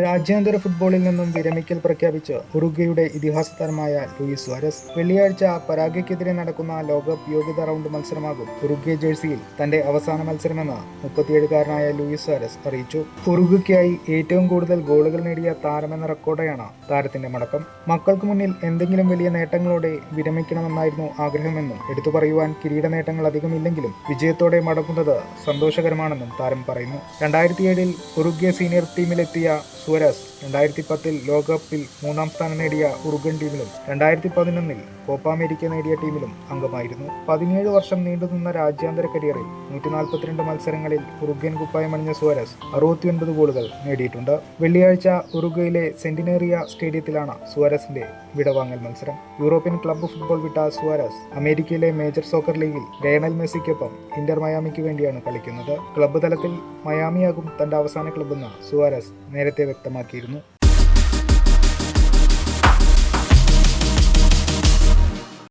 രാജ്യാന്തര ഫുട്ബോളിൽ നിന്നും വിരമിക്കൽ പ്രഖ്യാപിച്ച് ഉറുഗ്വയുടെ ഇതിഹാസ താരമായ ലൂയിസ് സുവാരസ് വെള്ളിയാഴ്ച പരാഗ്വയ്ക്കെതിരെ നടക്കുന്ന ലോകകപ്പ് യോഗ്യത റൗണ്ട് മത്സരമാകും ഉറുഗ്വ ജേഴ്സിയിൽ തന്റെ അവസാന മത്സരമെന്ന് മുപ്പത്തിയേഴുകാരനായ ലൂയിസ് സുവാരസ് അറിയിച്ചു. ഉറുഗ്വയ്ക്കായി ഏറ്റവും കൂടുതൽ ഗോളുകൾ നേടിയ താരമെന്ന റെക്കോർഡാണ് താരത്തിന്റെ മടക്കം. മക്കൾക്ക് മുന്നിൽ എന്തെങ്കിലും വലിയ നേട്ടങ്ങളോടെ വിരമിക്കണമെന്നായിരുന്നു ആഗ്രഹമെന്നും എടുത്തു പറയുവാൻ കിരീട നേട്ടങ്ങൾ അധികമില്ലെങ്കിലും വിജയത്തോടെ മടങ്ങുന്നത് സന്തോഷകരമാണെന്നും താരം പറയുന്നു. രണ്ടായിരത്തിയേഴിൽ ഉറുഗ്വ സീനിയർ ടീമിലെത്തിയ സുവരസ് രണ്ടായിരത്തി പത്തിൽ ലോകകപ്പിൽ മൂന്നാം സ്ഥാനം നേടിയ ഉറുഗൻ ടീമിലും രണ്ടായിരത്തി പതിനൊന്നിൽ കോപ്പ അമേരിക്ക നേടിയ ടീമിലും അംഗമായിരുന്നു. പതിനേഴ് വർഷം നീണ്ടുനിന്ന രാജ്യാന്തര കരിയറിൽ നൂറ്റി നാൽപ്പത്തിരണ്ട് മത്സരങ്ങളിൽ ഉറുഗ്വൻ കുപ്പായമണിഞ്ഞ സുവരസ് അറുപത്തിയൊൻപത് ഗോളുകൾ നേടിയിട്ടുണ്ട്. വെള്ളിയാഴ്ച ഉറുഗ്വയിലെ സെന്റിനേറിയ സ്റ്റേഡിയത്തിലാണ് സുവരസിന്റെ വിടവാങ്ങൽ മത്സരം. യൂറോപ്യൻ ക്ലബ്ബ് ഫുട്ബോൾ വിട്ട സുവരസ് അമേരിക്കയിലെ മേജർ സോക്കർ ലീഗിൽ ലയണൽ മെസ്സിക്കൊപ്പം ഇന്റർ മയാമിക്ക് വേണ്ടിയാണ് കളിക്കുന്നത്. ക്ലബ്ബ് തലത്തിൽ മയാമിയാകും തന്റെ അവസാന ക്ലബ്ബെന്ന് സുവാരസ് നേരത്തെ വ്യക്തമാക്കിയിരുന്നു